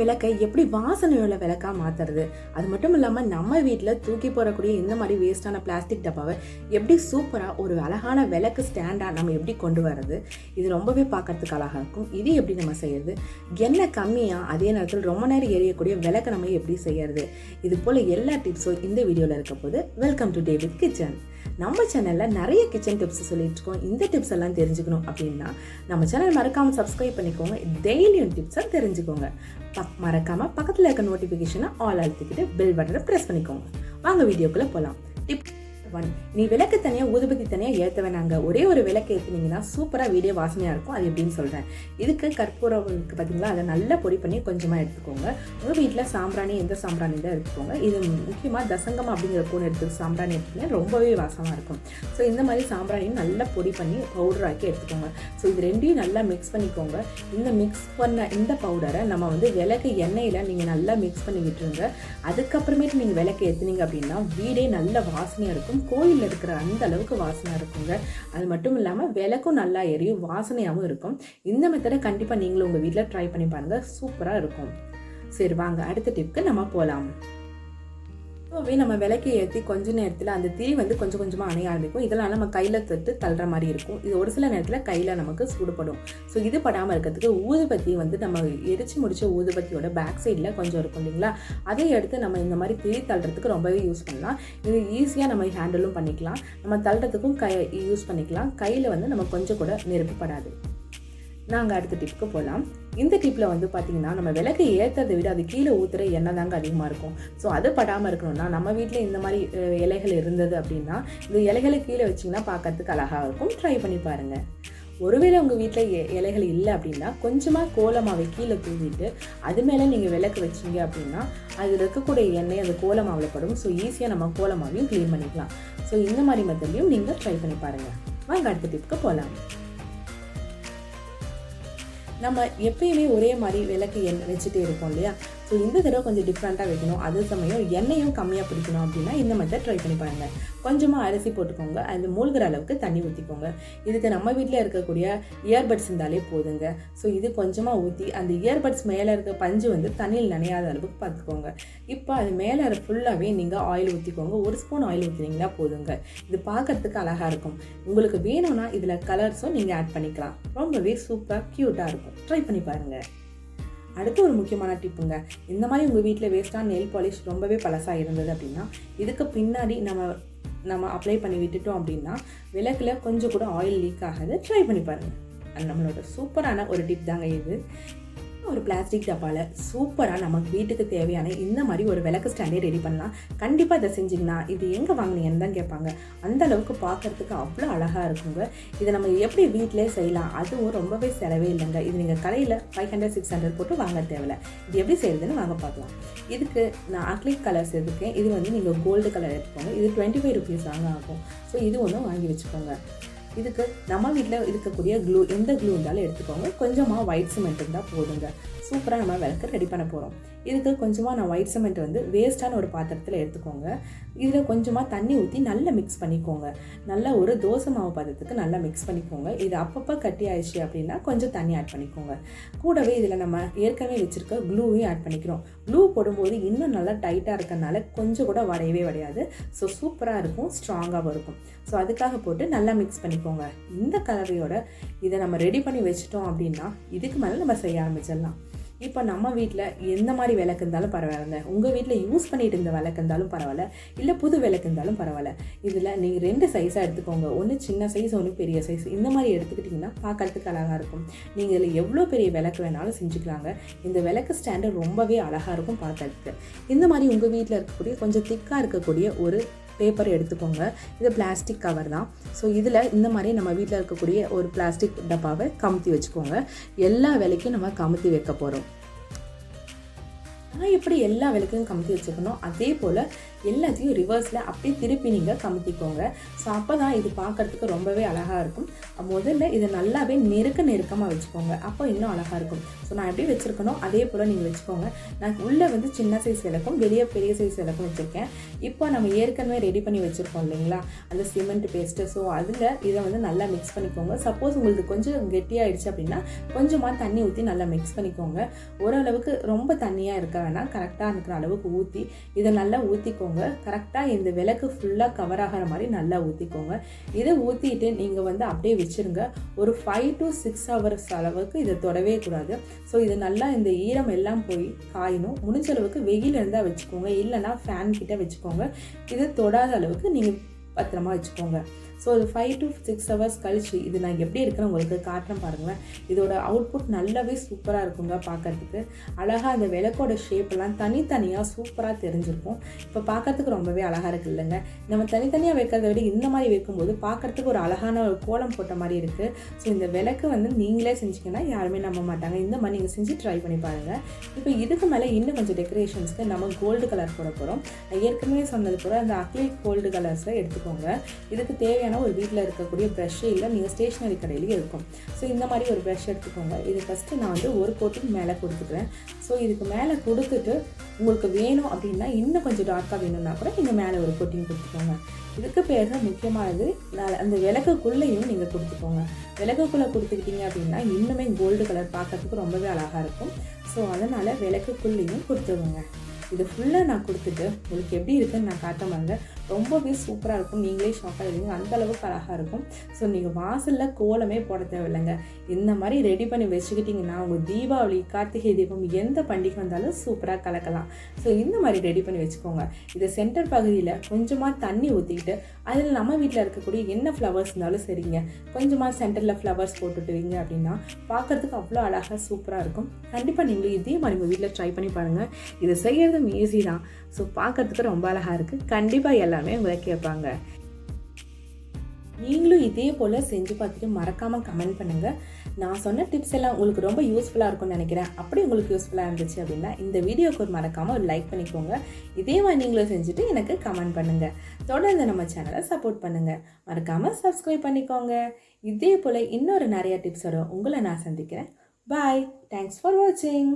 விளக்கை எப்படி வாசனையுள்ள விளக்கா மாத்துறது? அது மட்டும் இல்லாமல் நம்ம வீட்டில் தூக்கி போடக்கூடிய இந்த மாதிரி வேஸ்டான பிளாஸ்டிக் டப்பாவை எப்படி சூப்பராக ஒரு அழகான விளக்கு ஸ்டாண்டாக நம்ம எப்படி கொண்டு வர்றது? இது ரொம்பவே பார்க்கறதுக்கு அழகாக இருக்கும். இது எப்படி நம்ம செய்யறது? எண்ணெய் கம்மியாக அதே நேரத்தில் ரொம்ப நேரம் எரியக்கூடிய விளக்கை நம்ம எப்படி செய்யறது? இது போல் எல்லா டிப்ஸும் இந்த வீடியோவில் இருக்க போது வெல்கம் டு டேவிட் கிச்சன் நம்ம சேனலில் நிறைய கிச்சன் டிப்ஸ் சொல்லிட்டு இருக்கோம். இந்த டிப்ஸ் எல்லாம் தெரிஞ்சுக்கணும் அப்படின்னா நம்ம சேனல் மறக்காமல் சப்ஸ்கிரைப் பண்ணிக்கோங்க. டெய்லியும் டிப்ஸை தெரிஞ்சுக்கோங்க. பக் மறக்காமல் பக்கத்தில் இருக்க நோட்டிஃபிகேஷனை ஆல் அழுத்திக்கிட்டு பெல் பட்டனை ப்ரெஸ் பண்ணிக்கோங்க. வாங்க வீடியோக்குள்ளே போகலாம் டிப் ஒன் நீ விளக்கு தனியாக ஊதுபத்தி தனியாக ஏற்ற வேணாங்க ஒரே ஒரு விளக்கு ஏற்றினீங்கன்னா சூப்பராக வீடியோ வாசனையாக இருக்கும். அது எப்படின்னு சொல்கிறேன் இதுக்கு கற்பூரம் இருக்குது பார்த்தீங்களா அதை நல்லா பொடி பண்ணி கொஞ்சமாக எடுத்துக்கோங்க. உங்கள் வீட்டில் சாம்பிராணி எந்த சாம்பிராணி தான் எடுத்துக்கோங்க. இது முக்கியமாக தசங்கம் அப்படிங்கிற கூண் எடுத்து சாம்பிராணி எடுத்துக்கிங்க ரொம்பவே வாசமாக இருக்கும். ஸோ இந்த மாதிரி சாம்பிராணியும் நல்லா பொடி பண்ணி பவுடர் ஆக்கி எடுத்துக்கோங்க. ஸோ இது ரெண்டையும் நல்லா மிக்ஸ் பண்ணிக்கோங்க. இந்த மிக்ஸ் பண்ண இந்த பவுடரை நம்ம வந்து விளக்கு எண்ணெயில் நீங்கள் நல்லா மிக்ஸ் பண்ணி விட்டுருங்க அதுக்கப்புறமேட்டு நீங்கள் விளக்கு ஏற்றுனீங்க அப்படின்னா வீடே நல்ல வாசனையாக இருக்கும். கோயிலில் இருக்கிற அந்த அளவுக்கு வாசனை இருக்குங்க. அது மட்டும் இல்லாமல் விளக்கும் நல்லா எரியும் வாசனையாகவும் இருக்கும். இந்த மெத்தடை கண்டிப்பாக நீங்களும் உங்கள் வீட்டில் ட்ரை பண்ணி பாருங்கள் சூப்பராக இருக்கும். சரி வாங்க. அடுத்த டிப்க்கு நம்ம போகலாம் இப்போவே நம்ம விளக்கை ஏற்றி கொஞ்ச நேரத்தில் அந்த திரி வந்து கொஞ்சம் கொஞ்சமாக அணைய ஆரம்பிக்கும் இதெல்லாம் நம்ம கையில் தொட்டு தள்ளுற மாதிரி இருக்கும். இது ஒரு சில நேரத்தில் கையில் நமக்கு சூடுபடும். ஸோ இது படாமல் இருக்கிறதுக்கு ஊதுபத்தி வந்து நம்ம எரிச்சு முடித்த ஊதுபத்தியோட பேக் சைடில் கொஞ்சம் இருக்கும் இல்லைங்களா? அதை எடுத்து நம்ம இந்த மாதிரி திரி தள்ளுறதுக்கு ரொம்பவே யூஸ் பண்ணலாம். இது ஈஸியாக நம்ம ஹேண்டிலும் பண்ணிக்கலாம். நம்ம தள்ளுறதுக்கும் கை யூஸ் பண்ணிக்கலாம். கையில் வந்து நம்ம கொஞ்சம் கூட நெருப்புப்படாது நாங்கள் அடுத்த டிப்புக்கு போகலாம் இந்த டிப்பில் வந்து பார்த்தீங்கன்னா நம்ம விளக்கு ஏற்றதை விட அது கீழே ஊற்றுற எண்ணெய் தாங்க அதிகமாக இருக்கும். ஸோ அது படாமல் இருக்கணும்னா நம்ம வீட்டில் இந்த மாதிரி இலைகள் இருந்தது அப்படின்னா இந்த இலைகளை கீழே வச்சிங்கன்னா பார்க்கறதுக்கு அழகாக இருக்கும். ட்ரை பண்ணி பாருங்கள் ஒருவேளை உங்கள் வீட்டில் இலைகள் இல்லை அப்படின்னா கொஞ்சமாக கோலமாவை கீழே தூவிட்டு அது மேலே நீங்கள் விளக்கு வச்சீங்க அப்படின்னா அதில் இருக்கக்கூடிய எண்ணெய் அந்த கோலமாவில் படும். ஸோ ஈஸியாக நம்ம கோலமாவையும் க்ளீன் பண்ணிக்கலாம். ஸோ இந்த மாதிரி மெத்தட்லையும் நீங்கள் ட்ரை பண்ணி பாருங்கள் வாங்க அடுத்த டிப்புக்கு போகலாம் நம்ம எப்பயுமே ஒரே மாதிரி விளக்கு எண் வச்சுட்டே இருக்கோம் இல்லையா? ஸோ இந்த தடவை கொஞ்சம் டிஃப்ரெண்ட்டாக வைக்கணும். அதே சமயம் எண்ணெயும் கம்மியாக பிடிக்கணும் அப்படின்னா இந்த மெத்தட் ட்ரை பண்ணி பாருங்கள் கொஞ்சமாக அரிசி போட்டுக்கோங்க. அதில் மூழ்கிற அளவுக்கு தண்ணி ஊற்றிக்கோங்க இதுக்கு நம்ம வீட்டில் இருக்கக்கூடிய இயர்பட்ஸ் இருந்தாலே போதுங்க. ஸோ இது கொஞ்சமாக ஊற்றி அந்த இயர்பட்ஸ் மேலே இருக்க பஞ்சு வந்து தண்ணியில் நனையாத அளவுக்கு பார்த்துக்கோங்க. இப்போ அது மேலே ஃபுல்லாகவே நீங்கள் ஆயில் ஊற்றிக்கோங்க ஒரு ஸ்பூன் ஆயில் ஊற்றினீங்கன்னா போதுங்க. இது பார்க்கறதுக்கு அழகாக இருக்கும். உங்களுக்கு வேணும்னா இதில் கலர்ஸும் நீங்கள் ஆட் பண்ணிக்கலாம். ரொம்பவே சூப்பராக க்யூட்டாக இருக்கும். ட்ரை பண்ணி பாருங்கள் அடுத்து ஒரு முக்கியமான டிப்புங்க. இந்த மாதிரி உங்கள் வீட்டில் வேஸ்ட்டான நெயில் பாலிஷ் ரொம்பவே பழசாக இருந்தது அப்படின்னா இதுக்கு பின்னாடி நம்ம நம்ம அப்ளை பண்ணி விட்டுட்டோம் அப்படின்னா விளக்கில் கொஞ்சம் கூட ஆயில் லீக் ஆகாது. ட்ரை பண்ணி பாருங்கள் அது நம்மளோட சூப்பரான ஒரு டிப் தாங்க இது. ஒரு பிளாஸ்டிக் டப்பாவில் சூப்பராக நமக்கு வீட்டுக்கு தேவையான இந்த மாதிரி ஒரு விளக்கு ஸ்டாண்டே ரெடி பண்ணலாம். கண்டிப்பாக இதை செஞ்சிங்கன்னா இது எங்கே வாங்கினீங்கன்னு தான் கேட்பாங்க. அந்த அளவுக்கு பார்க்கறதுக்கு அவ்வளோ அழகாக இருக்குங்க. இதை நம்ம எப்படி வீட்டிலே செய்யலாம்? அதுவும் ரொம்பவே செலவே இல்லைங்க. இது நீங்கள் கடையில் ஃபைவ் ஹண்ட்ரட் சிக்ஸ் ஹண்ட்ரட் போட்டு வாங்க தேவையில்ல. இது எப்படி செய்யறதுன்னு வாங்க பார்க்கலாம். இதுக்கு நான் அக்லிக் கலர்ஸ் எடுத்துக்கேன் இது வந்து நீங்கள் கோல்டு கலர் எடுத்துக்கோங்க. இது டுவெண்ட்டி ஃபைவ் ருபீஸ் தாங்க ஆகும். ஸோ இது ஒன்றும் வாங்கி வச்சுக்கோங்க. இதுக்கு நம்ம வீட்டில் இருக்கக்கூடிய க்ளூ எந்த க்ளூ இருந்தாலும் எடுத்துக்கோங்க. கொஞ்சமாக ஒயிட் சிமெண்ட் இருந்தால் போதுங்க. சூப்பராக நம்ம விளக்கு ரெடி பண்ண போகிறோம் இதுக்கு கொஞ்சமாக நான் ஒயிட் சிமெண்ட் வந்து வேஸ்ட்டான ஒரு பாத்திரத்தில் எடுத்துக்கோங்க. இதில் கொஞ்சமாக தண்ணி ஊற்றி நல்லா மிக்ஸ் பண்ணிக்கோங்க. நல்லா ஒரு தோசை மாவு பதத்துக்கு நல்லா மிக்ஸ் பண்ணிக்கோங்க. இது அப்பப்போ கட்டி ஆயிடுச்சு அப்படின்னா கொஞ்சம் தண்ணி ஆட் பண்ணிக்கோங்க. கூடவே இதில் நம்ம ஏற்கனவே வச்சுருக்க க்ளூவையும் ஆட் பண்ணிக்கிறோம். க்ளூ போடும்போது இன்னும் நல்லா டைட்டாக இருக்கறனால கொஞ்சம் கூட வடையவே வடையாது. ஸோ சூப்பராக இருக்கும் ஸ்ட்ராங்காகவும் இருக்கும். ஸோ அதுக்காக போட்டு நல்லா மிக்ஸ் பண்ணிக்கோங்க. இந்த கலவையோட இதை நம்ம ரெடி பண்ணி வச்சிட்டோம் அப்படின்னா இதுக்கு மேலே நம்ம செய்ய ஆரம்பிச்சிடலாம். இப்போ நம்ம வீட்டில் எந்த மாதிரி விளக்கு இருந்தாலும் பரவாயில்லைங்க. உங்கள் வீட்டில் யூஸ் பண்ணிட்டு இருந்த விளக்கு இருந்தாலும் பரவாயில்ல. இல்லை புது விளக்கு இருந்தாலும் பரவாயில்ல. இதில் நீங்கள் ரெண்டு சைஸாக எடுத்துக்கோங்க. ஒன்று சின்ன சைஸ் ஒன்று பெரிய சைஸ் இந்த மாதிரி எடுத்துக்கிட்டிங்கன்னா பார்க்கறதுக்கு அழகாக இருக்கும். நீங்கள் இதில் எவ்வளோ பெரிய விளக்கு வேணாலும் செஞ்சுக்கலாங்க. இந்த விளக்கு ஸ்டாண்டு ரொம்பவே அழகாக இருக்கும் பார்க்கறதுக்கு இந்த மாதிரி உங்கள் வீட்டில் இருக்கக்கூடிய கொஞ்சம் திக்காக இருக்கக்கூடிய ஒரு பேப்பர் எடுத்துக்கோங்க. இது பிளாஸ்டிக் கவர் தான். ஸோ இதில் இந்த மாதிரி நம்ம வீட்டில் இருக்கக்கூடிய ஒரு பிளாஸ்டிக் டப்பாவை கமுத்தி வச்சுக்கோங்க. எல்லா வேலைக்கும் நம்ம கமுத்தி வைக்க போகிறோம் நான் எப்படி எல்லா விளக்கையும் கமுத்தி வச்சுக்கணும் அதே போல் எல்லாத்தையும் ரிவர்ஸில் அப்படியே திருப்பி நீங்கள் கமுத்திக்கோங்க. ஸோ அப்போ தான் இது பார்க்குறதுக்கு ரொம்பவே அழகாக இருக்கும். முதல்ல இதை நல்லாவே நெருக்க நெருக்கமாக வச்சுக்கோங்க. அப்போ இன்னும் அழகாக இருக்கும். ஸோ நான் எப்படி வச்சுருக்கணும் அதே போல் நீங்கள் வச்சுக்கோங்க. நான் உள்ளே வந்து சின்ன சைஸ் விளக்கும் வெளியே பெரிய சைஸ் விளக்கும் வச்சுருக்கேன். இப்போ நம்ம ஏற்கனவே ரெடி பண்ணி வச்சுருக்கோம் இல்லைங்களா? அந்த சிமெண்ட் பேஸ்ட்டு ஸோ அதில் இதை வந்து நல்லா மிக்ஸ் பண்ணிக்கோங்க. சப்போஸ் உங்களுக்கு கொஞ்சம் கெட்டியாயிடுச்சு அப்படின்னா கொஞ்சமாக தண்ணி ஊற்றி நல்லா மிக்ஸ் பண்ணிக்கோங்க. ஓரளவுக்கு ரொம்ப தண்ணியாக இருக்கா வேணாம் கரெக்டாக இருக்கிற அளவுக்கு ஊற்றி இதை நல்லா ஊற்றிக்கோங்க கரெக்டாக இந்த விளக்கு ஃபுல்லாக கவர் ஆகிற மாதிரி நல்லா ஊற்றிக்கோங்க இதை ஊற்றிட்டு நீங்கள் வந்து அப்படியே வச்சுருங்க. ஒரு ஃபைவ் டு சிக்ஸ் ஹவர்ஸ் அளவுக்கு இதை தொடவே கூடாது. ஸோ இது நல்லா இந்த ஈரம் எல்லாம் போய் காயணும். முடிஞ்ச அளவுக்கு வெயில் இருந்தால் வச்சுக்கோங்க. இல்லைனா ஃபேன் கிட்டே வச்சுக்கோங்க. இதை தொடாத அளவுக்கு நீங்கள் பத்திரமா வச்சுக்கோங்க. ஸோ அது ஃபைவ் டு சிக்ஸ் ஹவர்ஸ் கழிச்சு இது நான் எப்படி இருக்குன்னு உங்களுக்கு காட்டுறேன் பாருங்களேன். இதோட அவுட்புட் நல்லாவே சூப்பராக இருக்குங்க பார்க்கறதுக்கு அழகாக அந்த விளக்கோட ஷேப்லாம் தனித்தனியாக சூப்பராக தெரிஞ்சிருக்கும். இப்போ பார்க்கறதுக்கு ரொம்பவே அழகாக இருக்கு இல்லைங்க. நம்ம தனித்தனியாக வைக்கிறத விட இந்த மாதிரி வைக்கும்போது பார்க்கறதுக்கு ஒரு அழகான ஒரு கோலம் போட்ட மாதிரி இருக்குது ஸோ இந்த விளக்கு வந்து நீங்களே செஞ்சிங்கன்னா யாருமே நம்ப மாட்டாங்க. இந்த மாதிரி நீங்கள் செஞ்சு ட்ரை பண்ணி பாருங்கள் இப்போ இதுக்கு மேலே இன்னும் கொஞ்சம் டெக்கரேஷன்ஸ்க்கு நம்ம கோல்டு கலர் போட போகிறோம் ஏற்கனவே சொன்னது போல் அந்த அக்லிக் கோல்டு கலர்ஸை எடுத்துக்கோங்க. இதுக்கு தேவை தேவையான ஒரு வீட்டில் இருக்கக்கூடிய ப்ரஷ்ஷே இல்லை நீங்கள் ஸ்டேஷ்னரி கடையிலேயே இருக்கும். ஸோ இந்த மாதிரி ஒரு ப்ரஷ் எடுத்துக்கோங்க. இது ஃபஸ்ட்டு நான் வந்து ஒரு கோட்டிங் மேலே கொடுத்துக்கிறேன். ஸோ இதுக்கு மேலே கொடுத்துட்டு உங்களுக்கு வேணும் அப்படின்னா இன்னும் கொஞ்சம் டார்க்காக வேணும்னா கூட நீங்கள் மேலே ஒரு கோட்டிங் கொடுத்துக்கோங்க. இதுக்கு பேர் தான் முக்கியமானது. நான் அந்த விளக்குக்குள்ளேயும் நீங்கள் கொடுத்துக்கோங்க. விளக்குக்குள்ளே கொடுத்துக்கிட்டீங்க அப்படின்னா இன்னுமே கோல்டு கலர் பார்க்கறதுக்கு ரொம்பவே அழகாக இருக்கும். ஸோ அதனால் விளக்குக்குள்ளேயும் கொடுத்துருவோங்க இது ஃபுல்லாக நான் கொடுத்துட்டு உங்களுக்கு எப்படி இருக்குன்னு நான் காட்ட மாதிரி ரொம்பவே சூப்பராக இருக்கும். நீங்களே ஷாக் ஆகிடுவீங்க அந்தளவுக்கு அழகாக இருக்கும். ஸோ நீங்கள் வாசலில் கோலமே போட தேவையில்லைங்க. இந்த மாதிரி ரெடி பண்ணி வச்சுக்கிட்டிங்கன்னா உங்கள் தீபாவளி கார்த்திகை தீபம் எந்த பண்டிகை வந்தாலும் சூப்பராக கலக்கலாம். ஸோ இந்த மாதிரி ரெடி பண்ணி வச்சுக்கோங்க. இதை சென்டர் பகுதியில் கொஞ்சமாக தண்ணி ஊற்றிக்கிட்டு அதில் நம்ம வீட்டில் இருக்கக்கூடிய என்ன ஃப்ளவர்ஸ் இருந்தாலும் சரிங்க. கொஞ்சமாக சென்டரில் ஃப்ளவர்ஸ் போட்டுட்டுவீங்க அப்படின்னா பார்க்குறதுக்கு அவ்வளோ அழகாக சூப்பராக இருக்கும். கண்டிப்பாக நீங்களும் இதே மாதிரி உங்கள் வீட்டில் ட்ரை பண்ணி பாருங்கள் இதை செய்கிறதும் ஈஸி தான். ஸோ பார்க்கறதுக்கு ரொம்ப அழகாக இருக்குது கண்டிப்பாக எல்லாமே உங்களை கேட்பாங்க. நீங்களும் இதே போல் செஞ்சு பார்த்துட்டு மறக்காமல் கமெண்ட் பண்ணுங்கள் நான் சொன்ன டிப்ஸ் எல்லாம் உங்களுக்கு ரொம்ப யூஸ்ஃபுல்லாக இருக்கும்னு நினைக்கிறேன். அப்படி உங்களுக்கு யூஸ்ஃபுல்லாக இருந்துச்சு அப்படின்னா இந்த வீடியோக்கு ஒரு மறக்காமல் ஒரு லைக் பண்ணிக்கோங்க. இதே மாதிரி நீங்களும் செஞ்சுட்டு எனக்கு கமெண்ட் பண்ணுங்கள் தொடர்ந்து நம்ம சேனலை சப்போர்ட் பண்ணுங்கள் மறக்காமல் சப்ஸ்கிரைப் பண்ணிக்கோங்க. இதே போல் இன்னொரு நிறைய டிப்ஸோட உங்களை நான் சந்திக்கிறேன். பாய் தேங்க்ஸ் ஃபார் வாட்சிங்